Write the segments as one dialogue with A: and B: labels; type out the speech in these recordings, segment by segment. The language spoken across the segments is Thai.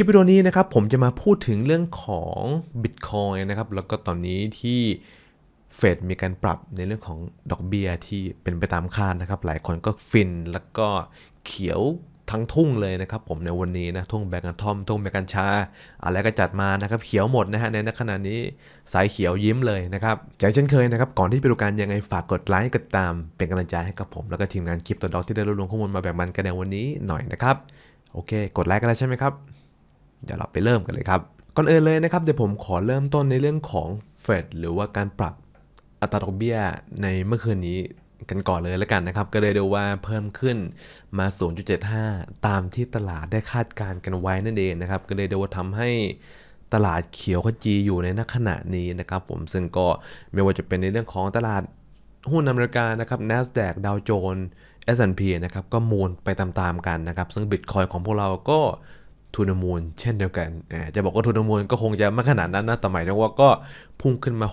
A: ลิปวิดีโอนี้นะครับผมจะมาพูดถึงเรื่องของ Bitcoin นะครับ แล้วก็ตอนนี้ที่เฟดมีการปรับในเรื่องของดอกเบีย้ยที่เป็นไปตามคาดนะครับ หลายคนก็ฟินแล้วก็เขียวทั้งทุ่งเลยนะครับผมในวันนี้นะทุ่งแบงก์ทอมทุ่งแบงก์ชา อะไรก็จัดมานะครับเขียวหมดนะฮะในขณะนี้สายเขียวยิ้มเลยนะครับอย่างเช่นเคยนะครับก่อนที่ไปดูการยังไงฝากกดไลค์กดตามเป็นกำลังใจให้กับผม แล้วก็ทีมงานคลิปตัวดอกที่ได้รวบรวมข้อมูลมาแบ่งปันกันในวันนี้หน่อยนะครับโอเค กดไลค์กันแล้วใช่ไหมครับ เดี๋ยวเราไปเริ่มกันเลยครับ ก่อนอื่นเลยนะครับเดี๋ยวผมขอเริ่มต้นในเรื่องของเฟดหรือว่าการปรับอัตราดอกเบี้ยในเมื่อคืนนี้กันก่อนเลยแล้วกันนะครับ ก็เลยดูว่าเพิ่มขึ้นมา 0.75 ตามที่ตลาดได้คาดการณ์กันไว้นั่นเองนะครับ ก็เลยดูว่าทำให้ตลาดเขียวขจีอยู่ในนขณะนี้นะครับผมซึ่งก็ไม่ว่าจะเป็นในเรื่องของตลาดหุ้นอเมริกานะครับ NASDAQ ดาวโจนส์ S&P นะครับก็มูลไปตามๆกันนะครับ ซึ่งบิตคอยของพวกเราก็ ทุนามูลเช่นเดียวกันจะบอกว่าทุนามูลก็คงจะไม่ขนาดนั้นนะแต่หมายถึงว่าก็พุ่งขึ้นมา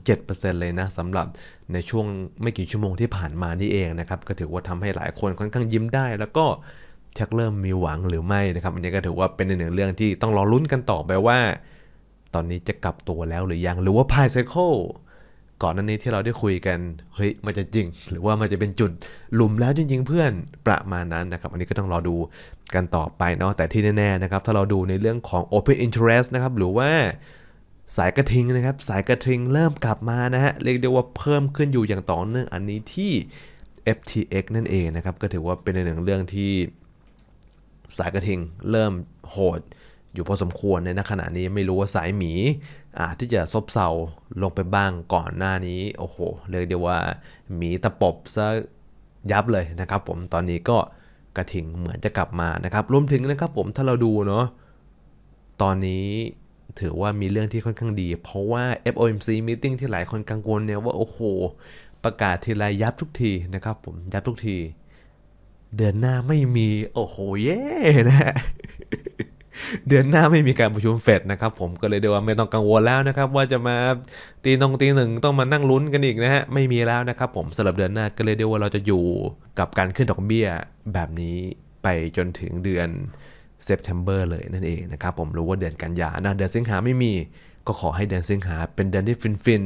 A: 6-7%เลยนะสำหรับในช่วงไม่กี่ชั่วโมงที่ผ่านมานี่เองนะครับ ก็ถือว่าทำให้หลายคนค่อนข้างยิ้มได้ แล้วก็ชักเริ่มมีหวังหรือไม่นะครับ อันนี้ก็ถือว่าเป็นหนึ่งเรื่องที่ต้องรอลุ้นกันต่อไปว่า ตอนนี้จะกลับตัวแล้วหรือยังหรือว่าพายไซเคิล ก่อนหน้านี้ที่เราได้คุยกันเฮ้ยมันจะจริง หรือว่ามันจะเป็นจุดหลุมแล้วจริง ๆ เพื่อนประมาณนั้นนะครับ อันนี้ก็ต้องรอดูกันต่อไปเนาะแต่ที่แน่ๆนะครับ ถ้าเราดูในเรื่องของ Open Interest นะครับ หรือว่าสายกระทิงนะครับ สายกระทิงเริ่มกลับมานะฮะเรียกได้ว่าเพิ่มขึ้นอยู่อย่างต่อเนื่องอันนี้ที่ FTX นั่นเองนะครับ ก็ถือว่าเป็นในหนึ่งเรื่องที่สายกระทิงเริ่มโหดอยู่พอสมควรในขณะนี้ไม่รู้ว่าสายหมี อาจที่จะซบเซาลงไปบ้างก่อนหน้านี้ โอ้โหเรียกได้ว่าหมีตะปบซะยับเลยนะครับ ผมตอนนี้ก็กระถิงเหมือนจะกลับมานะครับรวมถึงนะครับผมถ้าเราดูเนาะตอนนี้ถือว่ามีเรื่องที่ค่อนข้างดี เพราะว่า FOMC meeting ที่หลายคนกังวลเนี่ยว่า โอ้โห ประกาศทีไรยับทุกทีนะครับผมยับทุกที เดือนหน้าไม่มี โอ้โห เย่นะฮะ เดือนหน้าไม่มีการประชุมเฟดนะครับผมก็เลยเดียวว่าไม่ต้องกังวลแล้วนะครับ ว่าจะมาตีนงตีหนึ่งต้องมานั่งลุ้นกันอีกนะฮะไม่มีแล้วนะครับผมสำหรับเดือนหน้าก็เลยเดียวว่าเราจะอยู่กับการขึ้นดอกเบี้ยแบบนี้ไปจนถึงเดือนเซปเทมเบอร์เลยนั่นเองนะครับผมรู้ว่าเดือนกันยานะเดือนสิงหาไม่มีก็ขอให้เดือนสิงหาเป็นเดือนที่ฟิน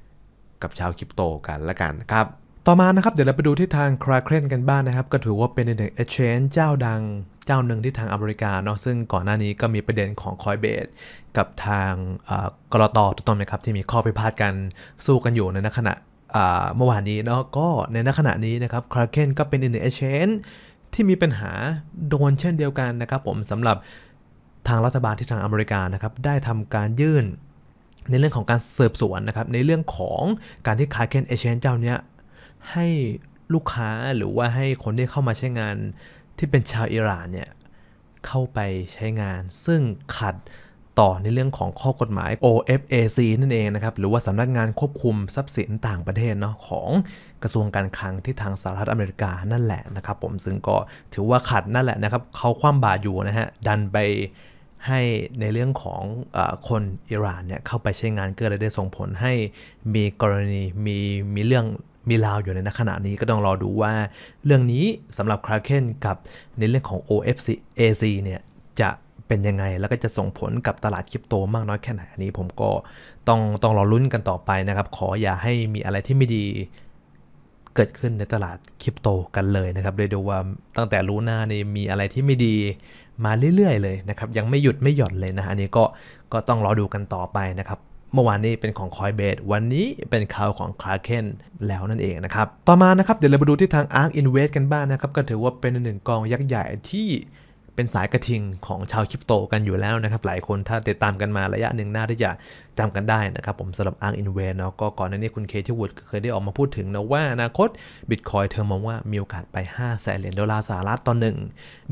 A: ๆกับชาวคริปโตกันละกันครับต่อมานะครับเดี๋ยวเราไปดูที่ทางคราเคนกันบ้างนนะครับ ก็ถือว่าเป็นหนึ่ง exchange เจ้าดัง เจ้าหนึ่งที่ทางอเมริกาเนาะซึ่งก่อนหน้านี้ก็มีประเด็นของ Coinbase กับทางกรตถูกต้องไหมครับที่มีข้อพิพาทกันสู้กันอยู่ในขณะเมื่อวานนี้เนาะก็ในขณะนี้นะครับ Kraken ก็เป็นอีกหนึ่ง exchange ที่มีปัญหาโดนเช่นเดียวกันนะครับผมสำหรับทางรัฐบาลที่ทางอเมริกานะครับได้ทำการยื่น ในเรื่องของการสืบสวนนะครับในเรื่องของการที่ Kraken Exchange เจ้าเนี้ยให้ลูกค้าหรือว่าให้คนที่เข้ามาใช้งาน ที่เป็นชาวอิหร่านเนี่ยเข้าไปใช้งาน ซึ่งขัดต่อในเรื่องของข้อกฎหมาย OFAC นั่นเองนะครับ หรือว่าสำนักงานควบคุมทรัพย์สินต่างประเทศเนาะของกระทรวงการคลังที่ทางสหรัฐอเมริกานั่นแหละนะครับ ผมซึ่งก็ถือว่าขัดนั่นแหละนะครับเขาคว่ำบาตรอยู่นะฮะดันไปให้ในเรื่องของอคนอิหร่านเนี่ยเข้าไปใช้งานเก็เลยได้ส่งผลให้มีกรณีมีมีเรื่อง มีลาวอยู่ในขณะนี้ก็ต้องรอดูว่า เรื่องนี้สำหรับ Kraken กับในเรื่องของ OFC AC เนี่ยจะเป็นยังไง แล้วก็จะส่งผลกับตลาดคริปโตมากน้อยแค่ไหนอันนี้ผมก็ต้องต้องรอลุ้นกันต่อไปนะครับ ขออย่าให้มีอะไรที่ไม่ดีเกิดขึ้นในตลาดคริปโตกันเลยนะครับเรียกได้ว่าตั้งแต่รู้หน้านี่มีอะไรที่ไม่ดีมาเรื่อยๆเลยนะครับ ยังไม่หยุดไม่หย่อนเลยนะ อันนี้ก็ก็ต้องรอดูกันต่อไปนะครับ เมื่อวานนี้เป็นของ Coinbase วันนี้เป็นข่าวของ Kraken แล้วนั่นเองนะครับ ต่อมานะครับเดี๋ยวเราไปดูที่ทาง ARK Invest กันบ้างนะครับ ก็ถือว่าเป็นหนึ่งกองยักษ์ใหญ่ที่เป็นสายกระทิงของชาวคริปโตกันอยู่แล้วนะครับ หลายคนถ้าติดตามกันมาระยะหนึ่งน่าที่จะจำกันได้นะครับ ผมสำหรับ ARK Invest เนาะก็ก่อนหน้านี้คุณเคที่วูดเคยได้ออกมาพูดถึงนะว่าอนาคต Bitcoin เธอมองว่ามีโอกาสไป5แสนเหรียญดอลลาร์สหรัฐต่อหนึ่ง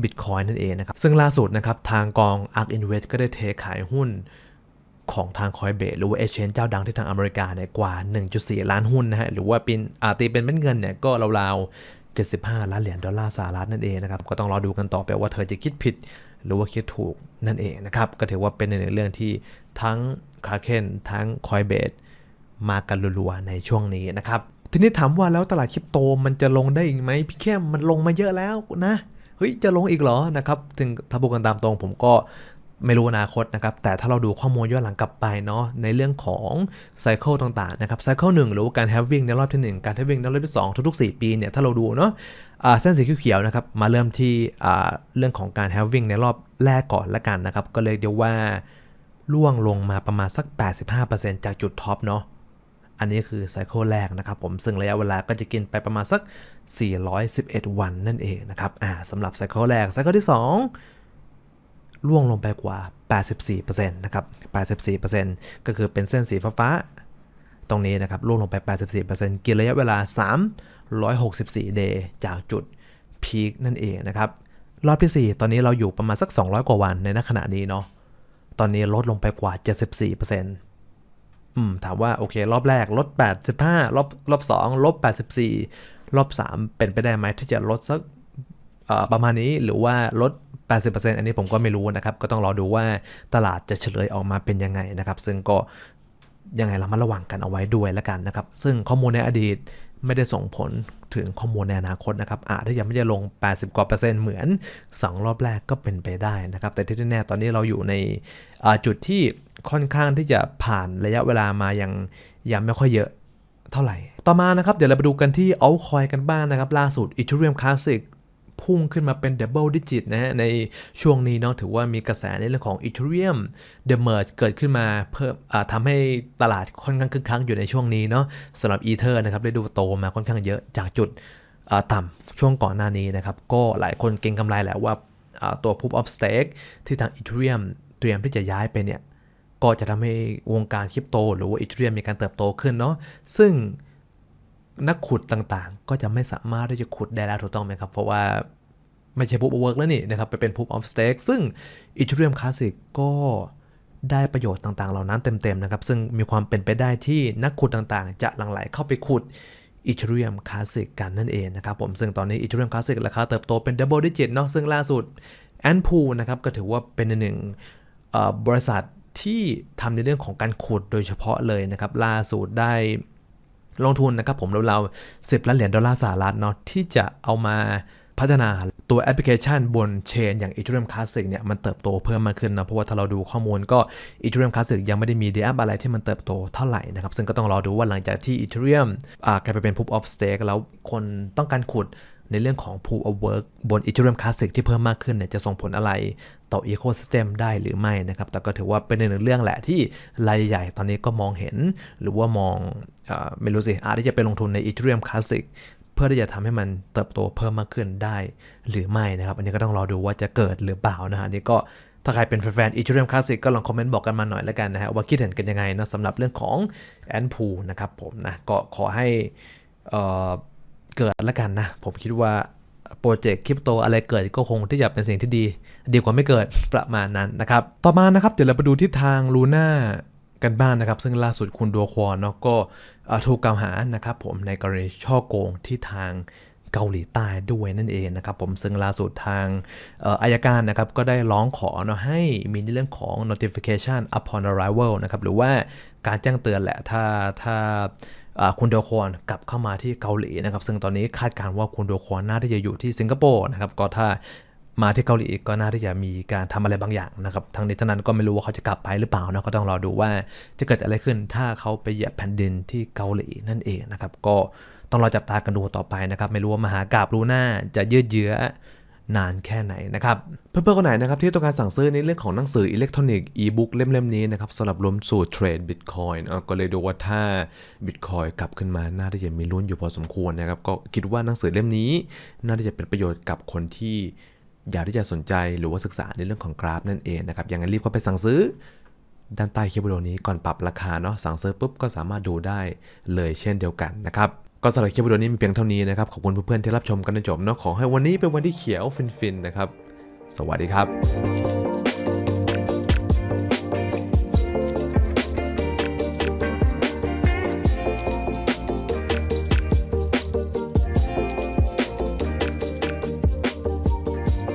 A: Bitcoin นั่นเองนะครับซึ่งล่าสุดนะครับทางกอง ARK Invest ก็ได้เทขายหุ้น ของทางคอยเบหรือว่าเอเชนเจ้าดังที่ทางอเมริกาเนี่ยกว่า 1.4 ล้านหุ้นนะฮะ หรือว่าเป็นอาตีเป็นเป็นเงินเนี่ยก็ราวๆ 75 ล้านเหรียญดอลลาร์สหรัฐนั่นเองนะครับ ก็ต้องรอดูกันต่อไปว่าเธอจะคิดผิด หรือว่าคิดถูกนั่นเองนะครับ ก็ถือว่าเป็นในเรื่องที่ทั้งคาเคนทั้งคอยเบสมากันรัวๆในช่วงนี้นะครับ ทีนี้ถามว่าแล้วตลาดคริปโตมันจะลงได้อีกไหมพี่แค่มันลงมาเยอะแล้วนะเฮ้ยจะลงอีกเหรอนะครับถึงถ้าพูดกันตามตรงผมก็ ไม่รู้อนาคตนะครับ แต่ถ้าเราดูข้อมูลย้อนหลังกลับไปเนาะในเรื่องของไซเคิลต่างๆนะครับไซเคิลหนึ่งหรือว่าการแฮวิ่งในรอบที่ 1 การแฮวิ่งในรอบที่ 2 ทุก ๆ 4 ปีเนี่ยถ้าเราดูเนาะเส้นสีเขียวๆนะครับมาเริ่มที่เรื่องของการแฮวิ่งในรอบแรกก่อนละกันนะครับ ก็เลยเดียวว่าล่วงลงมาประมาณสัก 85%จากจุดท็อปเนาะอันนี้คือไซเคิลแรกนะครับผมซึ่งระยะเวลาก็จะกินไปประมาณสัก 411 วันนั่นเองนะครับอ่าสำหรับไซเคิลแรกไซเคิลที่ 2 ล่วงลงไปกว่า 84%นะครับ 84%ก็คือเป็นเส้นสีฟ้าๆตรงนี้นะครับล่วงลงไป 84%กินระยะเวลา 364เดย์จากจุดพีคนั่นเองนะครับรอบที่ 4 ตอนนี้เราอยู่ประมาณสัก 200 กว่าวันในณขณะนี้เนาะตอนนี้ลดลงไปกว่า 74%อืมถามว่าโอเค รอบแรกลด 85 รอบรอบ 2 ลบ 84 รอบ 3 เป็นไปได้ไหมที่จะลดสักประมาณนี้หรือว่าลด 80%อันนี้ผมก็ไม่รู้นะครับ ก็ต้องรอดูว่าตลาดจะเฉลยออกมาเป็นยังไงนะครับ ซึ่งก็ยังไงเรามาระวังกันเอาไว้ด้วยแล้วกันนะครับ ซึ่งข้อมูลในอดีตไม่ได้ส่งผลถึงข้อมูลในอนาคตนะครับอาจจะยังไม่จะลง 80 กว่าเปอร์เซ็นต์เหมือน 2 รอบแรกก็เป็นไปได้นะครับ แต่ที่แน่ตอนนี้เราอยู่ในจุดที่ค่อนข้างที่จะผ่านระยะเวลามายังยังไม่ค่อยเยอะเท่าไหร่ ต่อมานะครับ เดี๋ยวเราไปดูกันที่ altcoin กันบ้างนะครับ ล่าสุด Ethereum Classic พุ่งขึ้นมาเป็น double digit นะฮะในช่วงนี้เนาะถือว่ามีกระแสในเรื่องของ Ethereum The Merge เกิดขึ้นมาเพิ่มทำให้ตลาดค่อนข้างคึกคักอยู่ในช่วงนี้เนาะสำหรับ Ether นะครับได้ดูโตมาค่อนข้างเยอะจากจุดต่ำช่วงก่อนหน้านี้นะครับ ก็หลายคนเก็งกำไรแหละว่าอ่าตัว Proof of Stake ที่ทาง Ethereum เตรียมที่จะย้ายไปเนี่ยก็จะทำให้วงการคริปโต หรือว่า Ethereum มีการเติบโตขึ้นเนาะซึ่ง นักขุดต่างๆ ก็จะไม่สามารถที่จะขุดได้แล้วถูกต้องไหมครับ เพราะว่าไม่ใช่ Proof of Work แล้วนี่นะครับไปเป็น Proof of Stake ซึ่ง Ethereum Classic ก็ได้ประโยชน์ต่างๆ เหล่านั้นเต็มๆนะครับ ซึ่งมีความเป็นไปได้ที่นักขุดต่างๆ จะหลั่งไหลเข้าไปขุด Ethereum Classic กันนั่นเองนะครับผมซึ่งตอนนี้ Ethereum Classic ราคาเติบโตเป็น Double Digit เนาะซึ่งล่าสุด a n p o o นะครับก็ถือว่าเป็นหนึ่งบริษัทที่ทำในเรื่องของการขุดโดยเฉพาะเลยนะครับล่าสุดได้ ลงทุนนะครับผมเราๆ10ล้านเหรียญดอลลาร์สหรัฐเนาะที่จะเอามาพัฒนาตัวแอปพลิเคชันบนเชนอย่าง Ethereum Classic เนี่ยมันเติบโตเพิ่มมากขึ้นนะเพราะว่าถ้าเราดูข้อมูลก็ Ethereum Classic ยังไม่ได้มีเดียบอะไรที่มันเติบโตเท่าไหร่นะครับ ซึ่งก็ต้องรอดูว่าหลังจากที่ Ethereum อ่ากลายไปเป็น Proof of Stake แล้วคนต้องการขุดในเรื่องของ Proof of Work บน Ethereum Classic ที่เพิ่มมากขึ้นเนี่ยจะส่งผลอะไร ต่อ Ecosystem ได้หรือไม่นะครับ แต่ก็ถือว่าเป็นหนึ่งเรื่องแหละที่รายใหญ่ตอนนี้ก็มองเห็น หรือว่ามองอไม่รู้สิอาจจะไปลงทุนใน Ethereum Classic เพื่อที่จะทำให้มันเติบโตเพิ่มมากขึ้นได้หรือไม่นะครับ อันนี้ก็ต้องรอดูว่าจะเกิดหรือเปล่านะฮะอันนี้ก็ถ้าใครเป็นแฟนๆ Ethereum Classic ก็ลองคอมเมนต์บอกกันมาหน่อยแล้วกันนะฮะว่าคิดเห็นกันยังไงนะสำหรับเรื่องของ a n p o o นะครับผมนะก็ขอให้เอ่อเกิดแล้วกันนะ ผมคิดว่า โปรเจกต์คริปโตอะไรเกิดก็คงที่จะเป็นสิ่งที่ดี ดีกว่าไม่เกิดประมาณนั้นนะครับ ต่อมานะครับ เดี๋ยวเราไปดูทิศทางลูน่ากันบ้างนะครับ ซึ่งล่าสุดคุณดัวควอนเนาะก็ถูกกล่าวหานะครับผมในกรณีช่อโกงที่ทางเกาหลีใต้ด้วยนั่นเองนะครับผมซึ่งล่าสุดทางอายการนะครับก็ได้ร้องขอเนาะให้มีในเรื่องของ notification upon arrival นะครับหรือว่าการแจ้งเตือนแหละถ้าถ้า คุณโดควอนกลับเข้ามาที่เกาหลีนะครับ ซึ่งตอนนี้คาดการณ์ว่าคุณโดควอนน่าที่จะอยู่ที่สิงคโปร์นะครับ ก็ถ้ามาที่เกาหลีก็น่าที่จะมีการทำอะไรบางอย่างนะครับทางนี้ทางนั้นก็ไม่รู้ว่าเขาจะกลับไปหรือเปล่านะก็ต้องรอดูว่าจะเกิดอะไรขึ้นถ้าเขาไปเหยียบแผ่นดินที่เกาหลีนั่นเองนะครับ ก็ต้องรอจับตากันดูต่อไปนะครับ ไม่รู้ว่ามหากราบลูน่าจะยืดเยื้อ นานแค่ไหนนะครับ เพื่อนๆคนไหนนะครับที่ต้องการสั่งซื้อในเรื่องของหนังสืออิเล็กทรอนิกส์อีบุ๊กเล่มๆนี้นะครับสำหรับรวมสู่เทรดบิตคอยน์ก็เลยดูว่าถ้าบิตคอยกลับขึ้นมาน่าที่จะมีลุ้นอยู่พอสมควรนะครับก็คิดว่าหนังสือเล่มนี้ น่าจะเป็นประโยชน์กับคนที่อยากที่จะสนใจหรือว่าศึกษาในเรื่องของกราฟนั่นเองนะครับยังไงรีบเข้าไปสั่งซื้อด้านใต้คลิปวิดีโอนี้ก่อนปรับราคาเนาะสั่งซื้อปุ๊บก็สามารถดูได้เลยเช่นเดียวกันนะครับ ก็สำหรับคลิปวิดีโอนี้มีเพียงเท่านี้นะครับ ขอบคุณเพื่อนๆที่รับชมกันจนจบเนาะขอให้วันนี้เป็นวันที่เขียวฟินๆนะครับ สวัสดีครับ